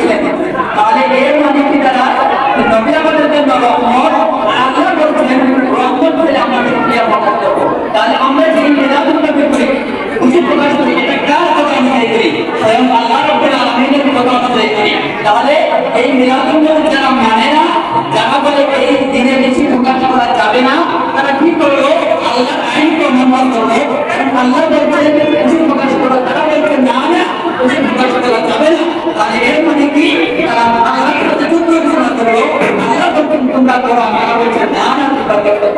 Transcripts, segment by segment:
দিয়েছেন তাহলে এর মানে কি তারা আমাদের জন্য রহমত আল্লাহ বলছেন, রহমত বলে আমরা শুক্রিয়া প্রকাশ করব। তাহলে আমরা যে নিরাপদ করি খুশি প্রকাশ করি, এটা কার কথা অনুযায়ী করি স্বয়ং আল্লাহ রব্বুল আলমিনের কথা অনুযায়ী করি তাহলে এই নিরাপদ যারা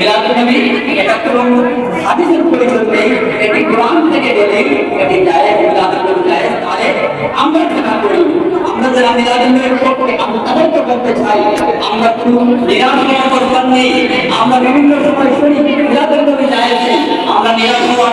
যে মিলাদুল নবী এটা কোনো হাদিসের প্রয়োজন নেই এটি কোরআন থেকে গেলে এটি জায়েজ তাহলে আমরা বিভিন্ন সময় শুনি জায়েজ আমরা নিরাশ হওয়ার